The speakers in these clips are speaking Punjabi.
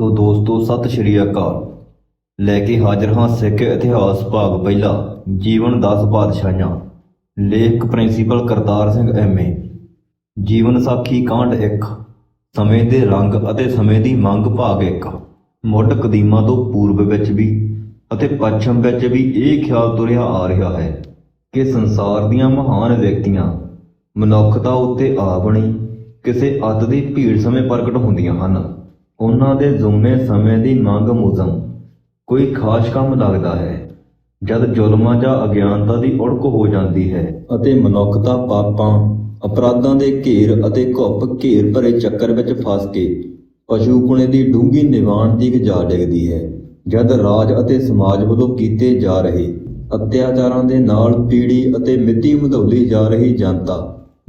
ਸੋ ਦੋਸਤੋ, ਸਤਿ ਸ਼੍ਰੀ ਅਕਾਲ। ਲੈ ਕੇ ਹਾਜ਼ਰ ਹਾਂ ਸਿੱਖ ਇਤਿਹਾਸ ਭਾਗ ਪਹਿਲਾ, ਜੀਵਨ 10 ਪਾਤਸ਼ਾਹਾਂ ਲੇਖਕ ਪ੍ਰਿੰਸੀਪਲ ਕਰਤਾਰ ਸਿੰਘ ਐਮਏ ਜੀਵਨ ਸਾਖੀ ਕਾਂਡ 1 ਸਮੇਂ ਦੇ ਰੰਗ ਅਤੇ ਸਮੇਂ ਦੀ ਮੰਗ ਭਾਗ 1 ਮੁੱਢ ਕਦੀਮਾ ਤੋਂ ਪੂਰਬ ਵਿੱਚ ਵੀ ਅਤੇ ਪੱਛਮ ਵਿੱਚ ਵੀ ਇਹ ਖਿਆਲ ਤੁਰਿਆ ਆ ਰਿਹਾ ਹੈ ਕਿ ਸੰਸਾਰ ਦੀਆਂ ਮਹਾਨ ਵਿਅਕਤੀਆਂ ਮਨੁੱਖਤਾ ਉੱਤੇ ਆ ਬਣੀ ਕਿਸੇ ਅੱਤ ਦੀ ਭੀੜ ਸਮੇਂ ਪ੍ਰਗਟ ਹੁੰਦੀਆਂ ਹਨ। ਉਹਨਾਂ ਦੇ ਜ਼ੁੰਮੇ ਸਮੇਂ ਦੀ ਮੰਗ ਮੁਜ਼ਮ। ਕੋਈ ਖਾਸ ਕੰਮ ਲੱਗਦਾ ਹੈ, ਜਦ ਜ਼ੁਲਮਾਂ ਜਾਂ ਅਗਿਆਨਤਾ ਦੀ ਉੜਕ ਹੋ ਜਾਂਦੀ ਹੈ। ਅਤੇ ਮਨੁੱਖਤਾ ਪਾਪਾਂ, ਅਪਰਾਧਾਂ ਦੇ ਘੇਰ ਅਤੇ ਘੁੱਪ ਘੇਰ ਭਰੇ ਚੱਕਰ ਵਿੱਚ ਫਸ ਕੇ ਪਸ਼ੂਪੁਣੇ ਦੀ ਡੂੰਘੀ ਨਿਵਾਣ ਦੀ ਜਾ ਡਿੱਗਦੀ ਹੈ। ਜਦ ਰਾਜ ਅਤੇ ਸਮਾਜ ਵੱਲੋਂ ਕੀਤੇ ਜਾ ਰਹੇ ਅਤਿਆਚਾਰਾਂ ਦੇ ਨਾਲ ਪੀੜੀ ਅਤੇ ਮਿੱਟੀ ਮਧੌਲੀ ਜਾ ਰਹੀ ਜਨਤਾ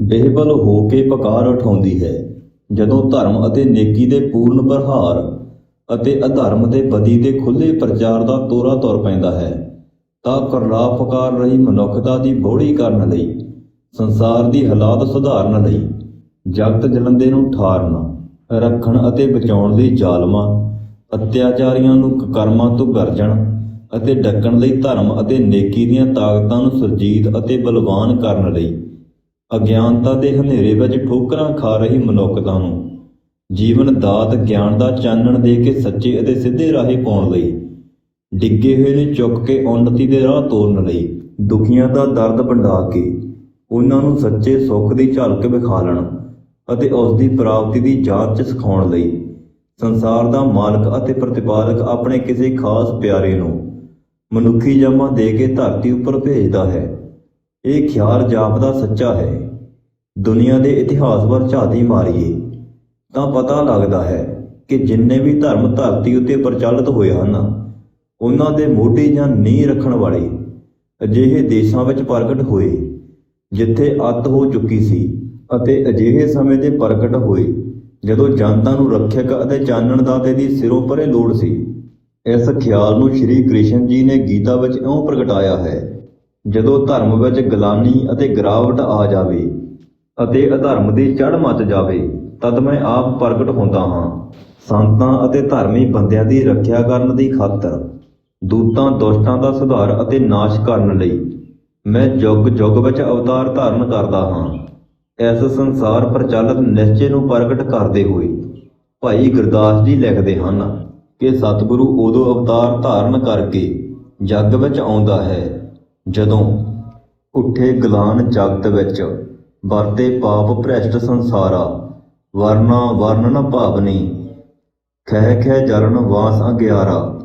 ਬੇਬਲ ਹੋ ਕੇ ਪਕਾਰ ਉਠਾਉਂਦੀ ਹੈ। ਜਦੋਂ ਧਰਮ ਅਤੇ ਨੇਕੀ ਦੇ ਪੂਰਨ ਪ੍ਰਹਾਰ ਅਤੇ ਅਧਰਮ ਦੇ ਬਦੀ ਦੇ ਖੁੱਲੇ ਪ੍ਰਚਾਰ ਦਾ ਤੋਰਾ ਤੁਰ ਪੈਂਦਾ ਹੈ, ਤਾਂ ਕਰਲਾ ਪੁਕਾਰ ਰਹੀ ਮਨੁੱਖਤਾ ਦੀ ਬੋੜੀ ਕਰਨ ਲਈ, ਸੰਸਾਰ ਦੀ ਹਾਲਾਤ ਸੁਧਾਰਨ ਲਈ, ਜਗਤ ਜਲੰਦੇ ਨੂੰ ਠਾਰਨ, ਰੱਖਣ ਅਤੇ ਬਚਾਉਣ ਲਈ ਜ਼ਾਲਮਾਂ, ਅਤਿਆਚਾਰੀਆਂ ਨੂੰ ਕਰਮਾਂ ਤੋਂ ਗਰਜਣ ਅਤੇ ਡੱਕਣ ਲਈ ਧਰਮ ਅਤੇ ਨੇਕੀ ਦੀਆਂ ਤਾਕਤਾਂ ਨੂੰ ਸੁਰਜੀਤ ਅਤੇ ਬਲਵਾਨ ਕਰਨ ਲਈ। ਅਗਿਆਨਤਾ ਦੇ ਹਨੇਰੇ ਵਿੱਚ ਠੋਕਰਾਂ ਖਾ ਰਹੀ ਮਨੁੱਖਤਾ ਨੂੰ। ਜੀਵਨ ਦਾਤ ਗਿਆਨ ਦਾ ਚਾਨਣ ਦੇ ਕੇ ਸੱਚੇ ਅਤੇ ਸਿੱਧੇ ਰਾਹੇ ਪਾਉਣ ਲਈ। ਡਿੱਗੇ ਹੋਏ ਨੂੰ ਚੁੱਕ ਕੇ ਉੱਨਤੀ ਦੇ ਰਾਹ ਤੋਰਨ ਲਈ। ਦੁਖੀਆਂ ਦਾ ਦਰਦ ਵੰਡਾ ਕੇ ਉਹਨਾਂ ਨੂੰ ਸੱਚੇ ਸੁੱਖ ਦੀ ਝਲਕ ਵਿਖਾਲਣ ਅਤੇ ਉਸ ਦੀ ਪ੍ਰਾਪਤੀ ਦੀ ਜਾਂਚ ਸਿਖਾਉਣ ਲਈ। ਸੰਸਾਰ ਦਾ ਮਾਲਕ ਅਤੇ ਪ੍ਰਤਿਪਾਲਕ ਆਪਣੇ ਕਿਸੇ ਖਾਸ ਪਿਆਰੇ ਨੂੰ ਮਨੁੱਖੀ ਜਮਾ ਦੇ ਕੇ ਧਰਤੀ ਉੱਪਰ ਭੇਜਦਾ ਹੈ। ਇਹ ਖਿਆਲ ਜਾਪਦਾ ਸੱਚਾ ਹੈ। ਦੁਨੀਆ ਦੇ ਇਤਿਹਾਸ ਪਰ ਝਾਤੀ ਮਾਰੀਏ, ਤਾਂ ਪਤਾ ਲੱਗਦਾ ਹੈ ਕਿ ਜਿੰਨੇ ਵੀ ਧਰਮ ਧਰਤੀ ਉੱਤੇ ਪ੍ਰਚਲਿਤ ਹੋਏ ਹਨ, ਉਹਨਾਂ ਦੇ ਮੋਢੀ ਜਾਂ ਨੀਂਹ ਰੱਖਣ ਵਾਲੇ ਅਜਿਹੇ ਦੇਸ਼ਾਂ ਵਿੱਚ ਪ੍ਰਗਟ ਹੋਏ, ਜਿੱਥੇ ਅੱਤ ਹੋ ਚੁੱਕੀ ਸੀ ਅਤੇ ਅਜਿਹੇ ਸਮੇਂ ਦੇ ਪ੍ਰਗਟ ਹੋਏ, ਜਦੋਂ ਜਨਤਾ ਨੂੰ ਰੱਖਿਅਕ ਅਤੇ ਚਾਨਣ ਦਾਤੇ ਦੀ ਸਿਰੋਂ ਪਰੇ ਲੋੜ ਸੀ। ਇਸ ਖਿਆਲ ਨੂੰ ਸ਼੍ਰੀ ਕ੍ਰਿਸ਼ਨ ਜੀ ਨੇ ਗੀਤਾ ਵਿੱਚ ਇਉਂ ਪ੍ਰਗਟਾਇਆ ਹੈ ਜਦੋਂ ਧਰਮ ਵਿੱਚ ਗਲਾਨੀ ਅਤੇ ਗਿਰਾਵਟ ਆ ਜਾਵੇ ਅਤੇ ਅਧਰਮ ਦੀ ਚੜ੍ਹ ਮੱਚ ਜਾਵੇ, ਤਦ ਮੈਂ ਆਪ ਪ੍ਰਗਟ ਹੁੰਦਾ ਹਾਂ। ਸੰਤਾਂ ਅਤੇ ਧਰਮੀ ਬੰਦਿਆਂ ਦੀ ਰੱਖਿਆ ਕਰਨ ਦੀ ਖਾਤਰ, ਦੂਤਾਂ ਦੁਸ਼ਟਾਂ ਦਾ ਸੁਧਾਰ ਅਤੇ ਨਾਸ਼ ਕਰਨ ਲਈ ਮੈਂ ਜੁਗ ਜੁਗ ਵਿੱਚ ਅਵਤਾਰ ਧਾਰਨ ਕਰਦਾ ਹਾਂ। ਇਸ ਸੰਸਾਰ ਪ੍ਰਚਲਿਤ ਨਿਸ਼ਚੇ ਨੂੰ ਪ੍ਰਗਟ ਕਰਦੇ ਹੋਏ ਭਾਈ ਗੁਰਦਾਸ ਜੀ ਲਿਖਦੇ ਹਨ ਕਿ ਸਤਿਗੁਰੂ ਉਦੋਂ ਅਵਤਾਰ ਧਾਰਨ ਕਰਕੇ ਜੱਗ ਵਿੱਚ ਆਉਂਦਾ ਹੈ ਜਦੋਂ ਉੱਠੇ ਗਲਾਨ ਜਗਤ ਵਿੱਚ ਵਰਤੇ ਪਾਪ ਭ੍ਰਸ਼ਟ ਸੰਸਾਰਾ, ਵਰਨਾ ਵਰਨ ਨ ਭਾਵਨੀ, ਖਹਿ ਖਹਿ ਜਰਨ ਵਾਸ ਅਗਿਆਰਾ,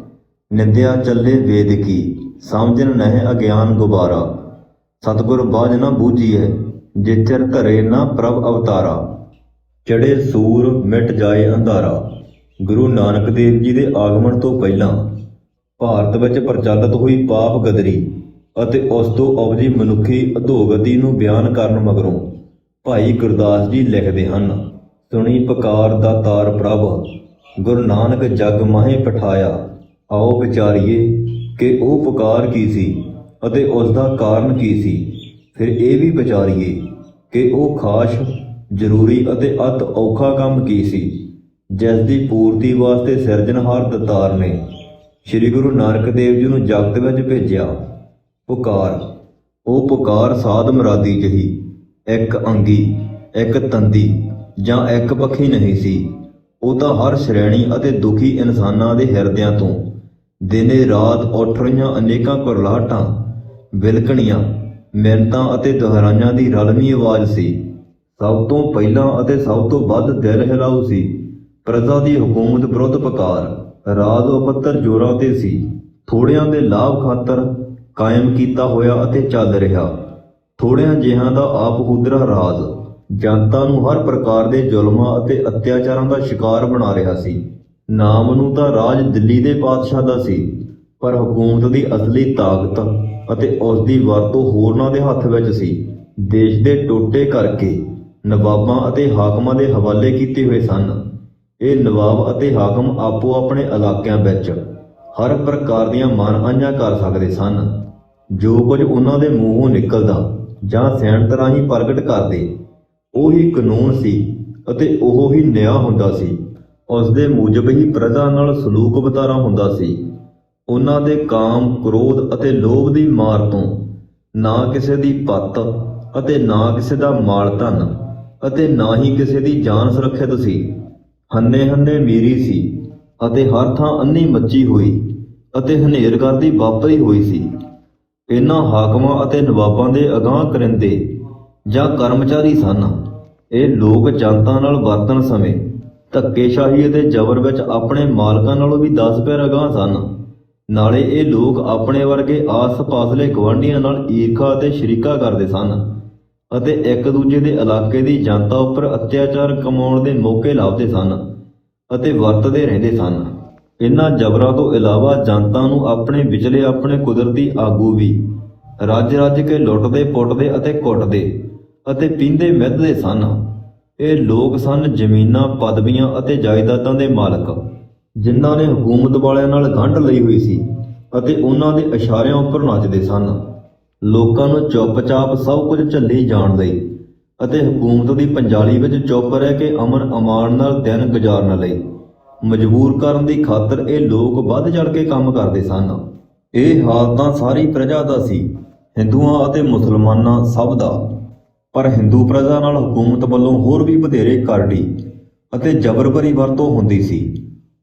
ਨਿੰਦਿਆ ਚੱਲੇ ਵੇਦ ਕੀ, ਸਮਝਨ ਨਹਿ ਅਗਿਆਨ ਗੁਬਾਰਾ। ਸਤਿਗੁਰ ਬਾਝ ਨ ਬੂਝੀਐ, ਜਿਚਰ ਧਰੇ ਨ ਪ੍ਰਭ ਅਵਤਾਰਾ। ਚੜੇ ਸੂਰ ਮਿਟ ਜਾਏ ਅੰਧਾਰਾ। ਗੁਰੂ ਨਾਨਕ ਦੇਵ ਜੀ ਦੇ ਆਗਮਨ ਤੋਂ ਪਹਿਲਾਂ ਭਾਰਤ ਵਿੱਚ ਪ੍ਰਚਲਿਤ ਹੋਈ ਪਾਪ ਗਦਰੀ। ਅਤੇ ਉਸ ਤੋਂ ਉਪਜੀ ਮਨੁੱਖੀ ਅਧੋਗਤੀ ਨੂੰ ਬਿਆਨ ਕਰਨ ਮਗਰੋਂ ਭਾਈ ਗੁਰਦਾਸ ਜੀ ਲਿਖਦੇ ਹਨ, ਸੁਣੀ ਪੁਕਾਰ ਦਾ ਤਾਰ ਪ੍ਰਭ, ਗੁਰੂ ਨਾਨਕ ਜਗ ਮਾਹੇ ਪਠਾਇਆ। ਆਓ ਵਿਚਾਰੀਏ ਕਿ ਉਹ ਪੁਕਾਰ ਕੀ ਸੀ ਅਤੇ ਉਸ ਦਾ ਕਾਰਨ ਕੀ ਸੀ। ਫਿਰ ਇਹ ਵੀ ਵਿਚਾਰੀਏ ਕਿ ਉਹ ਖਾਸ, ਜ਼ਰੂਰੀ ਅਤੇ ਅਤ ਔਖਾ ਕੰਮ ਕੀ ਸੀ, ਜਿਸ ਦੀ ਪੂਰਤੀ ਵਾਸਤੇ ਸਿਰਜਣਹਾਰ ਦਤਾਰ ਨੇ। ਸ੍ਰੀ ਗੁਰੂ ਨਾਨਕ ਦੇਵ ਜੀ ਨੂੰ ਜਗਤ ਵਿੱਚ ਭੇਜਿਆ। ਪੁਕਾਰ। ਉਹ ਪੁਕਾਰ ਸਾਧ ਮਰਾਦੀ ਜਹੀ। ਇੱਕ ਅੰਗੀ, ਇੱਕ ਤੰਦੀ ਜਾਂ ਇੱਕ ਪੱਖੀ ਨਹੀਂ ਸੀ। ਉਹ ਤਾਂ ਹਰ ਸ਼੍ਰੇਣੀ ਅਤੇ ਦੁਖੀ ਇਨਸਾਨਾਂ ਦੇ ਹਿਰਦਿਆਂ ਤੋਂ ਦਿਨੇ ਰਾਤ ਉੱਠ ਰਹੀਆਂ ਅਨੇਕਾਂ ਕੁਰਲਾਹਟਾਂ ਬਿਲਕਣੀਆਂ ਮਿੰਤਾਂ ਅਤੇ ਦੁਹਰਾਈਆਂ ਦੀ ਰਲਵੀਂ ਆਵਾਜ਼ ਸੀ। ਸਭ ਤੋਂ ਪਹਿਲਾਂ ਅਤੇ ਸਭ ਤੋਂ ਵੱਧ ਦਿਲ ਹਿਲਾਊ ਸੀ। ਪ੍ਰਜਾ ਦੀ ਹਕੂਮਤ ਵਿਰੁੱਧ ਪੁਕਾਰ। ਰਾਜ ਉਪੱਤਰ ਜੋਰਾਂ ਤੇ ਸੀ। ਥੋੜਿਆਂ ਦੇ ਲਾਭ ਖਾਤਰ ਕਾਇਮ ਕੀਤਾ ਹੋਇਆ ਅਤੇ ਚੱਲ ਰਿਹਾ। ਥੋੜਿਆਂ ਜਿਹਾਂ ਦਾ ਆਪ ਹੁਦਰਾ ਰਾਜ, ਜਨਤਾ ਨੂੰ ਹਰ ਪ੍ਰਕਾਰ ਦੇ ਜ਼ੁਲਮਾਂ ਅਤੇ ਅਤਿਆਚਾਰਾਂ ਦਾ ਸ਼ਿਕਾਰ ਬਣਾ ਰਿਹਾ ਸੀ। ਨਾਮ ਨੂੰ ਤਾਂ ਰਾਜ ਦਿੱਲੀ ਦੇ ਪਾਤਸ਼ਾਹ ਦਾ ਸੀ, ਪਰ ਹਕੂਮਤ ਦੀ ਅਸਲੀ ਤਾਕਤ ਅਤੇ ਉਸ ਦੀ ਵਰਤੋਂ ਹੋਰਨਾਂ ਦੇ ਹੱਥ ਵਿੱਚ ਸੀ। ਦੇਸ਼ ਦੇ ਟੋਟੇ ਕਰਕੇ ਨਵਾਬਾਂ ਅਤੇ ਹਾਕਮਾਂ ਦੇ ਹਵਾਲੇ ਕੀਤੇ ਹੋਏ ਸਨ। ਇਹ ਨਵਾਬ ਅਤੇ ਹਾਕਮ ਆਪੋ ਆਪਣੇ ਇਲਾਕਿਆਂ ਵਿੱਚ ਹਰ ਪ੍ਰਕਾਰ ਦੀਆਂ ਮਾਨਹਾਨੀਆਂ ਕਰ ਸਕਦੇ ਸਨ। ਜੋ ਕੁਝ ਉਹਨਾਂ ਦੇ ਮੂੰਹੋਂ ਨਿਕਲਦਾ ਜਾਂ ਸੈਨਤ ਰਾਹੀਂ ਪ੍ਰਗਟ ਕਰਦੇ, ਉਹੀ ਕਾਨੂੰਨ ਸੀ ਅਤੇ ਉਹ ਹੀ ਨਿਆਂ ਹੁੰਦਾ ਸੀ। ਉਸ ਦੇ ਮੂਜਬ ਹੀ ਪ੍ਰਜਾ ਨਾਲ ਸਲੂਕ ਵਤਾਰਾ ਹੁੰਦਾ ਸੀ। ਉਹਨਾਂ ਦੇ ਕਾਮ, ਕ੍ਰੋਧ ਅਤੇ ਲੋਭ ਦੀ ਮਾਰ ਤੋਂ ਨਾ ਕਿਸੇ ਦੀ ਪੱਤ ਅਤੇ ਨਾ ਕਿਸੇ ਦਾ ਮਾਲ ਧਨ ਅਤੇ ਨਾ ਹੀ ਕਿਸੇ ਦੀ ਜਾਨ ਸੁਰੱਖਿਅਤ ਸੀ। ਹੰਨੇ ਹੰਨੇ ਮੀਰੀ ਸੀ। ਅਤੇ ਹਰ ਥਾਂ ਅੰਨੀ ਮੱਚੀ ਹੋਈ ਅਤੇ ਹਨੇਰ ਕਰਦੀ ਵਾਪਰੀ ਹੋਈ ਸੀ। ਇਹਨਾਂ ਹਾਕਮਾਂ ਅਤੇ ਨਵਾਬਾਂ ਦੇ ਅਗਾਹ ਕਰਿੰਦੇ ਜਾਂ ਕਰਮਚਾਰੀ ਸਨ। ਇਹ ਲੋਕ ਜਨਤਾ ਨਾਲ ਵਰਤਣ ਸਮੇਂ ਧੱਕੇਸ਼ਾਹੀ ਅਤੇ ਜ਼ਬਰ ਵਿੱਚ ਆਪਣੇ ਮਾਲਕਾਂ ਨਾਲੋਂ ਵੀ 10 ਪੈਰ ਅਗਾਹ ਸਨ। ਨਾਲੇ ਇਹ ਲੋਕ ਆਪਣੇ ਵਰਗੇ ਆਸ-ਪਾਸਲੇ ਗਵਾਂਢੀਆਂ ਨਾਲ ਈਰਖਾ ਅਤੇ ਸ਼ਰੀਕਾ ਕਰਦੇ ਸਨ ਅਤੇ ਇੱਕ ਦੂਜੇ ਦੇ ਇਲਾਕੇ ਦੀ ਜਨਤਾ ਉੱਪਰ ਅਤਿਆਚਾਰ ਕਮਾਉਣ ਦੇ ਮੌਕੇ ਲੱਭਦੇ ਸਨ। ਅਤੇ ਵਰਤਦੇ ਰਹਿੰਦੇ ਸਨ। ਇਹਨਾਂ ਜਬਰਾਂ ਤੋਂ ਇਲਾਵਾ ਜਨਤਾ ਨੂੰ ਆਪਣੇ ਵਿਚਲੇ ਆਪਣੇ ਕੁਦਰਤੀ ਆਗੂ ਵੀ ਰੱਜ-ਰੱਜ ਕੇ ਲੁੱਟਦੇ, ਪੁੱਟਦੇ ਅਤੇ ਕੁੱਟਦੇ ਅਤੇ ਪੀਂਦੇ ਮਿੱਧਦੇ ਸਨ। ਇਹ ਲੋਕ ਸਨ ਜ਼ਮੀਨਾਂ, ਪਦਵੀਆਂ ਅਤੇ ਜਾਇਦਾਦਾਂ ਦੇ ਮਾਲਕ, ਜਿਨ੍ਹਾਂ ਨੇ ਹਕੂਮਤ ਵਾਲਿਆਂ ਨਾਲ ਗੰਢ ਲਈ ਹੋਈ ਸੀ ਅਤੇ ਉਹਨਾਂ ਦੇ ਇਸ਼ਾਰਿਆਂ ਉੱਪਰ ਨੱਚਦੇ ਸਨ। ਲੋਕਾਂ ਨੂੰ ਚੁੱਪਚਾਪ ਸਭ ਕੁਝ ਝੱਲੀ ਜਾਣ ਲਈ ਅਤੇ ਹਕੂਮਤ ਦੀ ਪੰਜਾਲੀ ਵਿੱਚ ਚੁੱਪ ਰਹਿ ਕੇ ਅਮਨ ਅਮਾਨ ਨਾਲ ਦਿਨ ਗੁਜ਼ਾਰਨ ਲਈ ਮਜਬੂਰ ਕਰਨ ਦੀ ਖਾਤਰ ਇਹ ਲੋਕ ਵੱਧ ਚੜ ਕੇ ਕੰਮ ਕਰਦੇ ਸਨ। ਇਹ ਹਾਲ ਤਾਂ ਸਾਰੀ ਪ੍ਰਜਾ ਦਾ ਸੀ, ਹਿੰਦੂਆਂ ਅਤੇ ਮੁਸਲਮਾਨਾਂ ਸਭ ਦਾ। ਪਰ ਹਿੰਦੂ ਪ੍ਰਜਾ ਨਾਲ ਹਕੂਮਤ ਵੱਲੋਂ ਹੋਰ ਵੀ ਵਧੇਰੇ ਕਰੜੀ ਅਤੇ ਜ਼ਬਰ ਭਰੀ ਵਰਤੋਂ ਹੁੰਦੀ ਸੀ।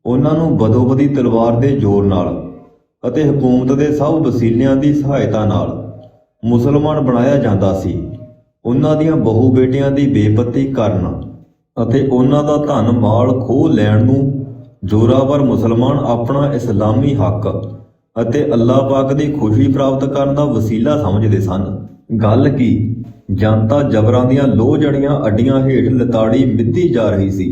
ਉਹਨਾਂ ਨੂੰ ਬਦੋਬਦੀ ਤਲਵਾਰ ਦੇ ਜ਼ੋਰ ਨਾਲ ਅਤੇ ਹਕੂਮਤ ਦੇ ਸਭ ਵਸੀਲਿਆਂ ਦੀ ਸਹਾਇਤਾ ਨਾਲ ਮੁਸਲਮਾਨ ਬਣਾਇਆ ਜਾਂਦਾ ਸੀ। ਉਹਨਾਂ ਦੀਆਂ ਬਹੂ ਬੇਟੀਆਂ ਦੀ ਬੇਪਤੀ ਕਰਨ ਅਤੇ ਉਹਨਾਂ ਦਾ ਧਨ ਮਾਲ ਖੋਹ ਲੈਣ ਨੂੰ ਜ਼ੋਰਾਵਰ ਮੁਸਲਮਾਨ ਆਪਣਾ ਇਸਲਾਮੀ ਹੱਕ ਅਤੇ ਅੱਲਾਹ ਪਾਕ ਦੀ ਖੁਸ਼ੀ ਪ੍ਰਾਪਤ ਕਰਨ ਦਾ ਵਸੀਲਾ ਸਮਝਦੇ ਸਨ। ਗੱਲ ਕੀ? ਜਨਤਾ ਜਬਰਾਂ ਦੀਆਂ ਲੋਹ ਜੜੀਆਂ ਅੱਡੀਆਂ ਹੇਠ ਲਤਾੜੀ ਮਿੱਧੀ ਜਾ ਰਹੀ ਸੀ।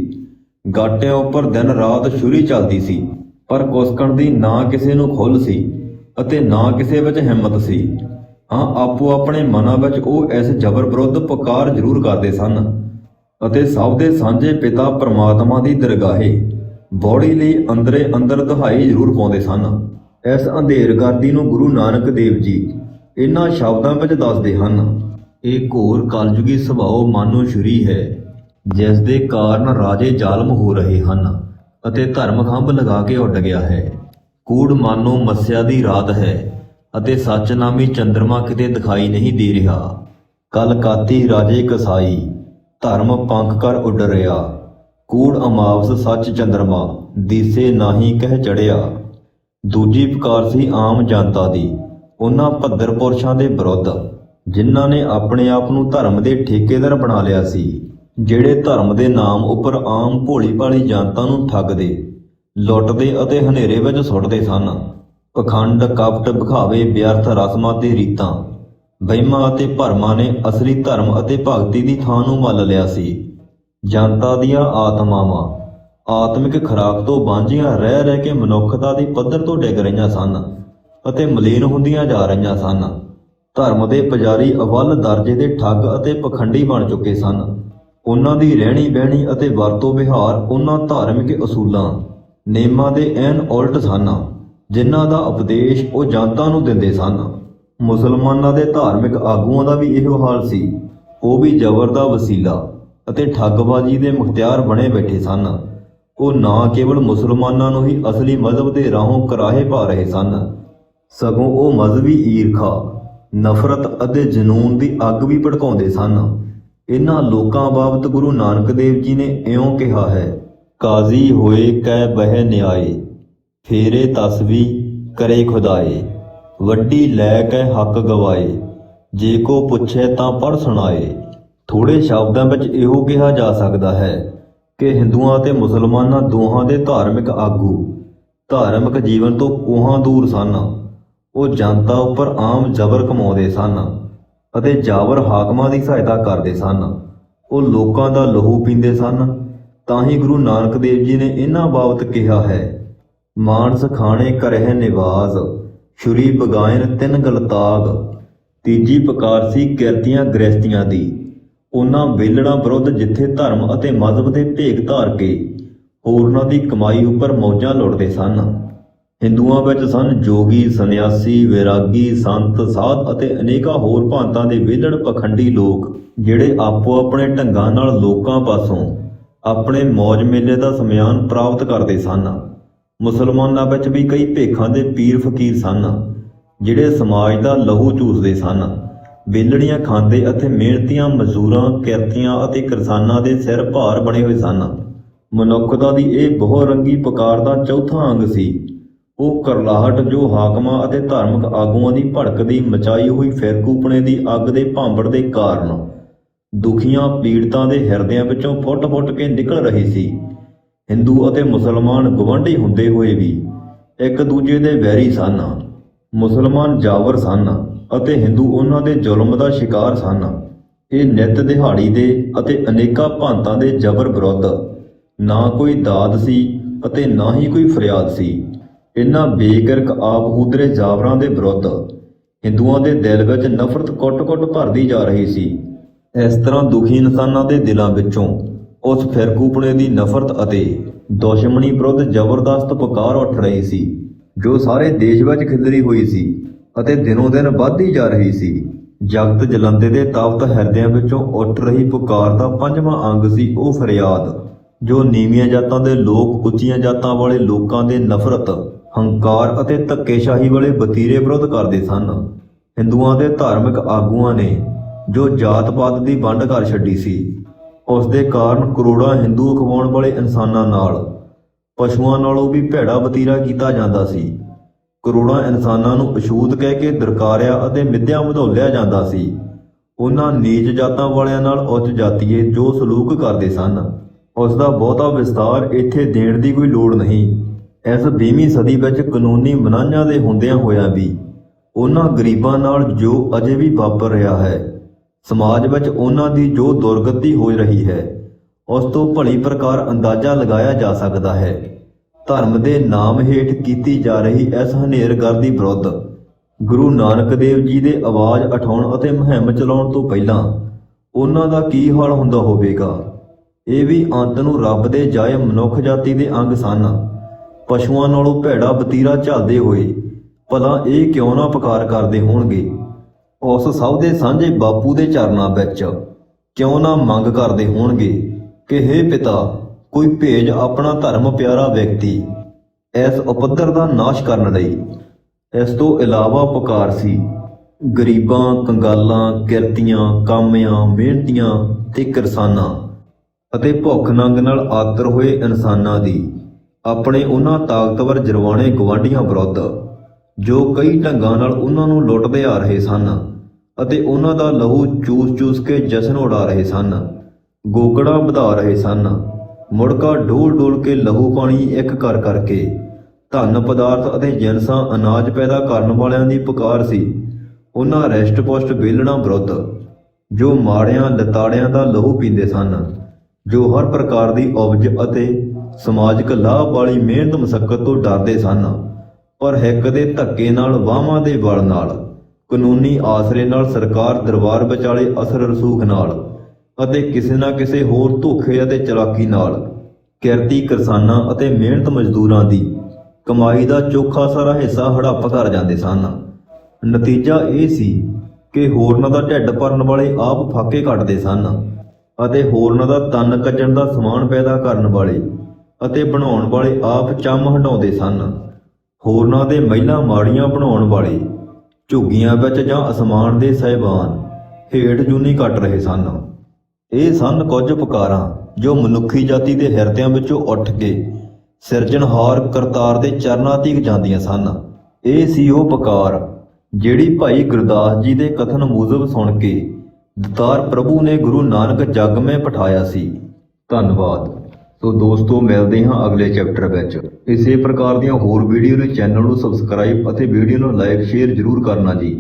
ਗਾਟਿਆਂ ਉੱਪਰ ਦਿਨ ਰਾਤ ਛੁਰੀ ਚੱਲਦੀ ਸੀ, ਪਰ ਕੁਸਕਣ ਦੀ ਨਾ ਕਿਸੇ ਨੂੰ ਖੁੱਲ ਸੀ ਅਤੇ ਨਾ ਕਿਸੇ ਵਿੱਚ ਹਿੰਮਤ ਸੀ। ਹਾਂ, ਆਪੋ ਆਪਣੇ ਮਨਾਂ ਵਿੱਚ ਉਹ ਇਸ ਜ਼ਬਰ ਵਿਰੁੱਧ ਪੁਕਾਰ ਜ਼ਰੂਰ ਕਰਦੇ ਸਨ ਅਤੇ ਸਭ ਦੇ ਸਾਂਝੇ ਪਿਤਾ ਪਰਮਾਤਮਾ ਦੀ ਦਰਗਾਹੇ ਬੌੜੀ ਲਈ ਅੰਦਰੇ ਅੰਦਰ ਦੁਹਾਈ ਜ਼ਰੂਰ ਪਾਉਂਦੇ ਸਨ। ਇਸ ਅੰਧੇਰਗਰਦੀ ਨੂੰ ਗੁਰੂ ਨਾਨਕ ਦੇਵ ਜੀ ਇਹਨਾਂ ਸ਼ਬਦਾਂ ਵਿੱਚ ਦੱਸਦੇ ਹਨ, ਇਹ ਘੋਰ ਕਲਯੁਗੀ ਸੁਭਾਅ ਮਾਨੋ ਸ਼ੁਰੀ ਹੈ, ਜਿਸ ਦੇ ਕਾਰਨ ਰਾਜੇ ਜ਼ਾਲਮ ਹੋ ਰਹੇ ਹਨ ਅਤੇ ਧਰਮ ਖੰਭ ਲਗਾ ਕੇ ਉੱਡ ਗਿਆ ਹੈ। ਕੂੜ ਮਾਨੋ ਮੱਸਿਆ ਦੀ ਰਾਤ ਹੈ ਅਤੇ ਸੱਚਨਾਮੀ ਚੰਦਰਮਾ ਕਿਤੇ ਦਿਖਾਈ ਨਹੀਂ ਦੇ ਰਿਹਾ। ਕਲਕਾਤੀ ਰਾਜੇ ਕਸਾਈ, ਧਰਮ ਪੰਖ ਕਰ ਉੱਡ ਰਿਹਾ। ਕੂੜ ਅਮਾਵਸ ਸੱਚ ਚੰਦਰਮਾ, ਦੀਸੇ ਨਾਹੀ ਕਹਿ ਚੜਿਆ ਦੂਜੀ ਪੁਕਾਰ ਸੀ ਆਮ ਜਨਤਾ ਦੀ, ਉਹਨਾਂ ਭੱਦਰ ਪੁਰਸ਼ਾਂ ਦੇ ਵਿਰੁੱਧ, ਜਿਨ੍ਹਾਂ ਨੇ ਆਪਣੇ ਆਪ ਨੂੰ ਧਰਮ ਦੇ ਠੇਕੇਦਾਰ ਬਣਾ ਲਿਆ ਸੀ, ਜਿਹੜੇ ਧਰਮ ਦੇ ਨਾਮ ਉੱਪਰ ਆਮ ਭੋਲੀ ਭਾਲੀ ਜਨਤਾ ਨੂੰ ਠੱਗਦੇ, ਲੁੱਟਦੇ ਅਤੇ ਹਨੇਰੇ ਵਿੱਚ ਸੁੱਟਦੇ ਸਨ। ਪਖੰਡ ਕਪਟ ਵਿਖਾਵੇ ਵਿਅਰਥ ਰਸਮਾਂ ਤੇ ਰੀਤਾਂ। ਵਹਿਮਾਂ ਅਤੇ ਭਰਮਾਂ ਨੇ ਅਸਲੀ ਧਰਮ ਅਤੇ ਭਗਤੀ ਦੀ ਥਾਂ ਨੂੰ ਮੱਲ ਲਿਆ ਸੀ। ਜਨਤਾ ਦੀਆਂ ਆਤਮਾਵਾਂ। ਆਤਮਿਕ ਖੁਰਾਕ ਤੋਂ ਵਾਂਝੀਆਂ ਰਹਿ ਰਹਿ ਕੇ ਮਨੁੱਖਤਾ ਦੀ ਪੱਧਰ ਤੋਂ ਡਿੱਗ ਰਹੀਆਂ ਸਨ ਅਤੇ ਮਲੀਨ ਹੁੰਦੀਆਂ ਜਾ ਰਹੀਆਂ ਸਨ। ਧਰਮ ਦੇ ਪੁਜਾਰੀ ਅਵਲ ਦਰਜੇ ਦੇ ਠੱਗ ਅਤੇ ਪਖੰਡੀ ਬਣ ਚੁੱਕੇ ਸਨ। ਉਹਨਾਂ ਦੀ ਰਹਿਣੀ ਬਹਿਣੀ ਅਤੇ ਵਰਤੋਂ ਵਿਹਾਰ ਉਹਨਾਂ ਧਾਰਮਿਕ ਅਸੂਲਾਂ ਨੇਮਾਂ ਦੇ ਐਨ ਉਲਟ ਸਨ। ਜਿਨ੍ਹਾਂ ਦਾ ਉਪਦੇਸ਼ ਉਹ ਜਨਤਾ ਨੂੰ ਦਿੰਦੇ ਸਨ। ਮੁਸਲਮਾਨਾਂ ਦੇ ਧਾਰਮਿਕ ਆਗੂਆਂ ਦਾ ਵੀ ਇਹੋ ਹਾਲ ਸੀ। ਉਹ ਵੀ ਜ਼ਬਰ ਦਾ ਵਸੀਲਾ ਅਤੇ ਠੱਗਬਾਜ਼ੀ ਦੇ ਮੁਖਤਿਆਰ ਬਣੇ ਬੈਠੇ ਸਨ। ਉਹ ਨਾ ਕੇਵਲ ਮੁਸਲਮਾਨਾਂ ਨੂੰ ਹੀ ਅਸਲੀ ਮਜ਼ਹਬ ਦੇ ਰਾਹੋਂ ਕਰਾਹੇ ਪਾ ਰਹੇ ਸਨ। ਸਗੋਂ ਉਹ ਮਜ਼ਹਬੀ ਈਰਖਾ, ਨਫ਼ਰਤ ਅਤੇ ਜਨੂਨ ਦੀ ਅੱਗ ਵੀ ਭੜਕਾਉਂਦੇ ਸਨ। ਇਹਨਾਂ ਲੋਕਾਂ ਬਾਬਤ ਗੁਰੂ ਨਾਨਕ ਦੇਵ ਜੀ ਨੇ ਇਉਂ ਕਿਹਾ ਹੈ, ਕਾਜ਼ੀ ਹੋਏ ਕੈ ਬਹਿ ਨਿਆਏ। ਫੇਰੇ ਤਸਵੀ ਕਰੇ ਖੁਦਾਏ, ਵੱਡੀ ਲੈ ਕੇ ਹੱਕ ਗਵਾਏ, ਜੇ ਕੋ ਪੁੱਛੇ ਤਾਂ ਪੜ ਸੁਣਾਏ। ਥੋੜੇ ਸ਼ਬਦਾਂ ਵਿੱਚ ਇਹੋ ਕਿਹਾ ਜਾ ਸਕਦਾ ਹੈ ਕਿ ਹਿੰਦੂਆਂ ਅਤੇ ਮੁਸਲਮਾਨਾਂ ਦੋਹਾਂ ਦੇ ਧਾਰਮਿਕ ਆਗੂ, ਧਾਰਮਿਕ ਜੀਵਨ ਤੋਂ ਕੋਹਾਂ ਦੂਰ ਸਨ। ਉਹ ਜਨਤਾ ਉੱਪਰ ਆਮ ਜ਼ਬਰ ਕਮਾਉਂਦੇ ਸਨ ਅਤੇ ਜਾਬਰ ਹਾਕਮਾਂ ਦੀ ਸਹਾਇਤਾ ਕਰਦੇ ਸਨ। ਉਹ ਲੋਕਾਂ ਦਾ ਲਹੂ ਪੀਂਦੇ ਸਨ। ਤਾਂ ਹੀ ਗੁਰੂ ਨਾਨਕ ਦੇਵ ਜੀ ਨੇ ਇਹਨਾਂ ਬਾਬਤ ਕਿਹਾ ਹੈ ਮਾਨਸ ਖਾਣੇ ਕਰਹਿ ਨਿਵਾਸ ਸ਼ੁਰੀ ਬਗਾਇਨ ਤਿੰਨ ਗਲਤਾਗ ਤੀਜੀ ਪ੍ਰਕਾਰ ਸੀ ਕਿਰਤੀਆਂ ਗ੍ਰਸਤੀਆਂ ਦੀ। ਉਹਨਾਂ ਵੇਲੜਾਂ ਵਿਰੁੱਧ ਜਿੱਥੇ ਧਰਮ ਅਤੇ ਮਜ਼ਹਬ ਦੇ ਭੇਖ ਧਾਰ ਕੇ, ਹੋਰਨਾਂ ਦੀ ਕਮਾਈ ਉੱਪਰ ਮੌਜਾਂ ਲੁੱਟਦੇ ਸਨ। ਹਿੰਦੂਆਂ ਵਿੱਚ ਸਨ ਜੋਗੀ, ਸੰਨਿਆਸੀ, ਵਿਰਾਗੀ, ਸੰਤ, ਸਾਧ ਅਤੇ ਅਨੇਕਾਂ ਹੋਰ ਭਾਂਤਾਂ ਦੇ ਵਿਹਲੜ ਪਖੰਡੀ ਲੋਕ, ਜਿਹੜੇ ਆਪੋ ਆਪਣੇ ਢੰਗਾਂ ਨਾਲ ਲੋਕਾਂ ਪਾਸੋਂ ਆਪਣੇ ਮੌਜ ਮੇਲੇ ਦਾ ਸਮਿਆਨ ਪ੍ਰਾਪਤ ਕਰਦੇ ਸਨ। ਮੁਸਲਮਾਨਾਂ ਵਿੱਚ ਵੀ ਕਈ ਭੇਖਾਂ ਦੇ ਪੀਰ ਫਕੀਰ ਸਨ, ਜਿਹੜੇ ਸਮਾਜ ਦਾ ਲਹੂ ਚੂਸਦੇ ਸਨ। ਵੇਲੜੀਆਂ ਖਾਂਦੇ ਅਤੇ ਮਿਹਨਤੀਆਂ ਮਜ਼ਦੂਰਾਂ ਕਿਰਤੀਆਂ ਅਤੇ ਕਿਸਾਨਾਂ ਦੇ ਸਿਰ ਭਾਰ ਬਣੇ ਹੋਏ ਸਨ। ਮਨੁੱਖਤਾ ਦੀ ਇਹ ਬਹੁ ਰੰਗੀ ਪੁਕਾਰ ਦਾ ਚੌਥਾ ਅੰਗ ਸੀ। ਉਹ ਕਰਲਾਹਟ ਜੋ ਹਾਕਮਾਂ ਅਤੇ ਧਾਰਮਿਕ ਆਗੂਆਂ ਦੀ ਭੜਕਦੀ ਮਚਾਈ ਹੋਈ ਫਿਰਕੂਪਣੇ ਦੀ ਅੱਗ ਦੇ ਭਾਂਬੜ ਦੇ ਕਾਰਨ ਦੁਖੀਆਂ ਪੀੜਤਾਂ ਦੇ ਹਿਰਦਿਆਂ ਵਿੱਚੋਂ ਫੁੱਟ-ਫੁੱਟ ਕੇ ਨਿਕਲ ਰਹੀ ਸੀ। ਹਿੰਦੂ ਅਤੇ ਮੁਸਲਮਾਨ ਗਵੰਡੀ ਹੁੰਦੇ ਹੋਏ ਵੀ ਇੱਕ ਦੂਜੇ ਦੇ ਵੈਰੀ ਸਨ, ਮੁਸਲਮਾਨ ਜਾਵਰ ਸਨ ਅਤੇ ਹਿੰਦੂ ਉਹਨਾਂ ਦੇ ਜ਼ੁਲਮ ਦਾ ਸ਼ਿਕਾਰ ਸਨ। ਇਹ ਨਿਤ ਦਿਹਾੜੀ ਦੇ ਅਤੇ ਅਨੇਕਾਂ ਭਾਂਤਾਂ ਦੇ ਜ਼ਬਰ ਵਿਰੁੱਧ ਨਾ ਕੋਈ ਦਾਦ ਸੀ ਅਤੇ ਨਾ ਹੀ ਕੋਈ ਫਰਿਆਦ ਸੀ। ਇਨ੍ਹਾਂ ਬੇਗਰਕ ਆਪਹੂਦਰੇ ਜਾਵਰਾਂ ਦੇ ਵਿਰੁੱਧ ਹਿੰਦੂਆਂ ਦੇ ਦਿਲ ਵਿੱਚ ਨਫ਼ਰਤ ਕੁੱਟ-ਕੁੱਟ ਭਰਦੀ ਜਾ ਰਹੀ ਸੀ। ਇਸ ਤਰ੍ਹਾਂ ਦੁਖੀ ਇਨਸਾਨਾਂ ਦੇ ਦਿਲਾਂ ਵਿੱਚੋਂ ਉਸ ਫਿਰਕੂਪਣੇ ਦੀ ਨਫ਼ਰਤ ਅਤੇ ਦੁਸ਼ਮਣੀ ਵਿਰੁੱਧ ਜ਼ਬਰਦਸਤ ਪੁਕਾਰ ਉੱਠ ਰਹੀ ਸੀ, ਜੋ ਸਾਰੇ ਦੇਸ਼ ਵਿੱਚ ਖਿਲਰੀ ਹੋਈ ਸੀ ਅਤੇ ਦਿਨੋਂ ਦਿਨ ਵੱਧਦੀ ਜਾ ਰਹੀ ਸੀ। ਜਗਤ ਜਲੰਦੇ ਦੇ ਤਾਵਤ ਹਿਰਦਿਆਂ ਵਿੱਚੋਂ ਉੱਠ ਰਹੀ ਪੁਕਾਰ ਦਾ ਪੰਜਵਾਂ ਅੰਗ ਸੀ ਉਹ ਫਰਿਆਦ, ਜੋ ਨੀਵੀਆਂ ਜਾਤਾਂ ਦੇ ਲੋਕ, ਉੱਚੀਆਂ ਜਾਤਾਂ ਵਾਲੇ ਲੋਕਾਂ ਦੇ ਨਫ਼ਰਤ, ਹੰਕਾਰ ਅਤੇ ਧੱਕੇਸ਼ਾਹੀ ਵਾਲੇ ਵਤੀਰੇ ਵਿਰੋਧ ਕਰਦੇ ਸਨ। ਹਿੰਦੂਆਂ ਦੇ ਧਾਰਮਿਕ ਆਗੂਆਂ ਨੇ ਜੋ ਜਾਤ-ਪਾਤ ਦੀ ਵੰਡ ਕਰ ਛੱਡੀ ਸੀ ਉਸ ਦੇ ਕਾਰਨ ਕਰੋੜਾਂ ਹਿੰਦੂ ਅਖਵਾਉਣ ਵਾਲੇ ਇਨਸਾਨਾਂ ਨਾਲ। ਪਸ਼ੂਆਂ ਨਾਲੋਂ ਵੀ ਭੈੜਾ ਵਤੀਰਾ ਕੀਤਾ ਜਾਂਦਾ ਸੀ। ਕਰੋੜਾਂ ਇਨਸਾਨਾਂ ਨੂੰ ਅਛੂਤ ਕਹਿ ਕੇ ਦਰਕਾਰਿਆ ਅਤੇ ਮਿੱਧਿਆ ਵਧੋਲਿਆ ਜਾਂਦਾ ਸੀ। ਉਹਨਾਂ ਨੀਚ ਜਾਤਾਂ ਵਾਲਿਆਂ ਨਾਲ ਉੱਚ ਜਾਤੀਏ ਜੋ ਸਲੂਕ ਕਰਦੇ ਸਨ। ਉਸ ਦਾ ਬਹੁਤਾ ਵਿਸਤਾਰ ਇੱਥੇ ਦੇਣ ਦੀ ਕੋਈ ਲੋੜ ਨਹੀਂ। ਇਸ 20ਵੀਂ ਸਦੀ ਵਿੱਚ ਕਾਨੂੰਨੀ ਮਨਾਹੀਆਂ ਦੇ ਹੁੰਦਿਆਂ ਹੋਇਆ ਵੀ, ਉਹਨਾਂ ਗਰੀਬਾਂ ਨਾਲ ਜੋ ਅਜੇ ਵੀ ਵਾਪਰ ਰਿਹਾ ਹੈ ਸਮਾਜ ਵਿੱਚ ਉਹਨਾਂ ਦੀ ਜੋ ਦੁਰਗਤੀ ਹੋ ਰਹੀ ਹੈ, ਉਸ ਤੋਂ ਭਲੀ ਪ੍ਰਕਾਰ ਅੰਦਾਜ਼ਾ ਲਗਾਇਆ ਜਾ ਸਕਦਾ ਹੈ। ਧਰਮ ਦੇ ਨਾਮ ਹੇਠ ਕੀਤੀ ਜਾ ਰਹੀ ਇਸ ਹਨੇਰਗਰਦੀ ਵਿਰੁੱਧ, ਗੁਰੂ ਨਾਨਕ ਦੇਵ ਜੀ ਦੇ ਆਵਾਜ਼ ਉਠਾਉਣ ਅਤੇ ਮੁਹਿੰਮ ਚਲਾਉਣ ਤੋਂ ਪਹਿਲਾਂ ਉਹਨਾਂ ਦਾ ਕੀ ਹਾਲ ਹੁੰਦਾ ਹੋਵੇਗਾ? ਇਹ ਵੀ ਅੰਤ ਨੂੰ ਰੱਬ ਦੇ ਜਾਏ ਮਨੁੱਖ ਜਾਤੀ ਦੇ ਅੰਗ ਸਨ। ਪਸ਼ੂਆਂ ਨਾਲੋਂ ਭੈੜਾ ਬਤੀਰਾ ਝੱਲਦੇ ਹੋਏ ਭਲਾ ਇਹ ਕਿਉਂ ਨਾ ਪੁਕਾਰ ਕਰਦੇ ਹੋਣਗੇ? ਉਸ ਸਭ ਦੇ ਸਾਂਝੇ ਬਾਪੂ ਦੇ ਚਰਨਾਂ ਵਿੱਚ ਕਿਉਂ ਨਾ ਮੰਗ ਕਰਦੇ ਹੋਣਗੇ ਕਿ हे ਪਿਤਾ, ਕੋਈ ਭੇਜ ਆਪਣਾ ਧਰਮ ਪਿਆਰਾ ਵਿਅਕਤੀ ਇਸ ਉਪੱਦਰ ਦਾ ਨਾਸ਼ ਕਰਨ ਲਈ। ਇਸ ਤੋਂ ਇਲਾਵਾ ਪੁਕਾਰ ਸੀ, ਗਰੀਬਾਂ, ਕੰਗਾਲਾਂ, ਕਿਰਤੀਆਂ, ਕਾਮਿਆਂ, ਮਿਹਨਤੀਆਂ ਤੇ ਕਿਰਸਾਨਾਂ ਅਤੇ ਭੁੱਖ ਨੰਗ ਨਾਲ ਆਦਰ ਹੋਏ ਇਨਸਾਨਾਂ ਦੀ ਆਪਣੇ ਉਹਨਾਂ ਤਾਕਤਵਰ ਜਰਵਾਣੇ ਗਵਾਂਢੀਆਂ ਵਿਰੁੱਧ ਜੋ ਕਈ ਢੰਗਾਂ ਨਾਲ ਉਹਨਾਂ ਨੂੰ ਲੁੱਟਦੇ ਆ ਰਹੇ ਸਨ ਅਤੇ ਉਹਨਾਂ ਦਾ ਲਹੂ ਚੂਸ-ਚੂਸ ਕੇ ਜਸ਼ਨ ਉਡਾ ਰਹੇ ਸਨ, ਗੋਗੜਾ ਵਧਾ ਰਹੇ ਸਨ, ਮੁੜਕਾ ਡੋਲ-ਡੋਲ ਕੇ ਲਹੂ ਪਾਣੀ ਇੱਕ ਕਰ ਕਰਕੇ, ਧਨ ਪਦਾਰਥ ਅਤੇ ਜਿਨਸਾਂ ਅਨਾਜ ਪੈਦਾ ਕਰਨ ਵਾਲਿਆਂ ਦੀ ਪੁਕਾਰ ਸੀ। ਉਹਨਾਂ ਰੈਸਟ ਪੋਸਟ ਵੇਲਣਾ ਵਿਰੁੱਧ ਜੋ ਮਾੜਿਆਂ ਲਤਾੜਿਆਂ ਦਾ ਲਹੂ ਪੀਂਦੇ ਸਨ, ਜੋ ਹਰ ਪ੍ਰਕਾਰ ਦੀ ਉਪਜ ਅਤੇ ਸਮਾਜਿਕ ਲਾਭ ਵਾਲੀ ਮਿਹਨਤ ਮਸਕਤ ਤੋਂ ਡਰਦੇ ਸਨ। ਪਰ ਹਿੱਕ ਦੇ ਧੱਕੇ ਨਾਲ ਵਾਹਾਂ ਦੇ ਬਲ ਨਾਲ, ਕਾਨੂੰਨੀ ਆਸਰੇ ਨਾਲ, ਸਰਕਾਰ ਦਰਬਾਰ ਵਿਚਾਲੇ ਅਸਰ ਰਸੂਖ ਨਾਲ ਅਤੇ ਕਿਸੇ ਨਾ ਕਿਸੇ ਹੋਰ ਧੋਖੇ ਅਤੇ ਚਲਾਕੀ ਨਾਲ, ਕਿਰਤੀ ਕਿਸਾਨਾਂ ਅਤੇ ਮਿਹਨਤ ਮਜ਼ਦੂਰਾਂ ਦੀ ਕਮਾਈ ਦਾ ਚੋਖਾ ਸਾਰਾ ਹਿੱਸਾ ਹੜੱਪ ਕਰ ਜਾਂਦੇ ਸਨ। ਨਤੀਜਾ ਇਹ ਸੀ ਕਿ ਹੋਰਨਾਂ ਦਾ ਢਿੱਡ ਭਰਨ ਵਾਲੇ ਆਪ ਫਾਕੇ ਕੱਟਦੇ ਸਨ ਅਤੇ ਹੋਰਨਾਂ ਦਾ ਤਨ ਕੱਜਣ ਦਾ ਸਮਾਨ ਪੈਦਾ ਕਰਨ ਵਾਲੇ ਅਤੇ ਬਣਾਉਣ ਵਾਲੇ ਆਪ ਚੰਮ ਹਟਾਉਂਦੇ ਸਨ। ਹੋਰਨਾਂ ਦੇ ਮਹਿਲਾਂ ਮਾੜੀਆਂ ਬਣਾਉਣ ਵਾਲੇ, ਝੁੱਗੀਆਂ ਵਿੱਚ ਜਾਂ ਅਸਮਾਨ ਦੇ ਸਹਿਬਾਨ ਹੇਠ ਜੂਨੀ ਕੱਟ ਰਹੇ ਸਨ। ਇਹ ਸਨ ਕੁਝ ਪੁਕਾਰਾਂ ਜੋ ਮਨੁੱਖੀ ਜਾਤੀ ਦੇ ਹਿਰਦਿਆਂ ਵਿੱਚੋਂ ਉੱਠ ਕੇ ਸਿਰਜਣਹਾਰ ਕਰਤਾਰ ਦੇ ਚਰਨਾਂ ਤੀਕ ਜਾਂਦੀਆਂ ਸਨ। ਇਹ ਸੀ ਉਹ ਪੁਕਾਰ ਜਿਹੜੀ ਭਾਈ ਗੁਰਦਾਸ ਜੀ ਦੇ ਕਥਨ ਮੁਜ਼ਬ ਸੁਣ ਕੇ ਦਤਾਰ ਪ੍ਰਭੂ ਨੇ ਗੁਰੂ ਨਾਨਕ ਜਗ ਮੇ ਪਠਾਇਆ ਸੀ। ਧੰਨਵਾਦ। ਸੋ ਦੋਸਤੋ, ਮਿਲਦੇ ਹਾਂ ਅਗਲੇ ਚੈਪਟਰ ਵਿੱਚ। ਇਸੇ ਪ੍ਰਕਾਰ ਦੀਆਂ ਹੋਰ ਵੀਡੀਓ ਲਈ ਚੈਨਲ ਨੂੰ ਸਬਸਕ੍ਰਾਈਬ ਅਤੇ ਵੀਡੀਓ ਨੂੰ ਲਾਈਕ ਸ਼ੇਅਰ ਜ਼ਰੂਰ ਕਰਨਾ ਜੀ।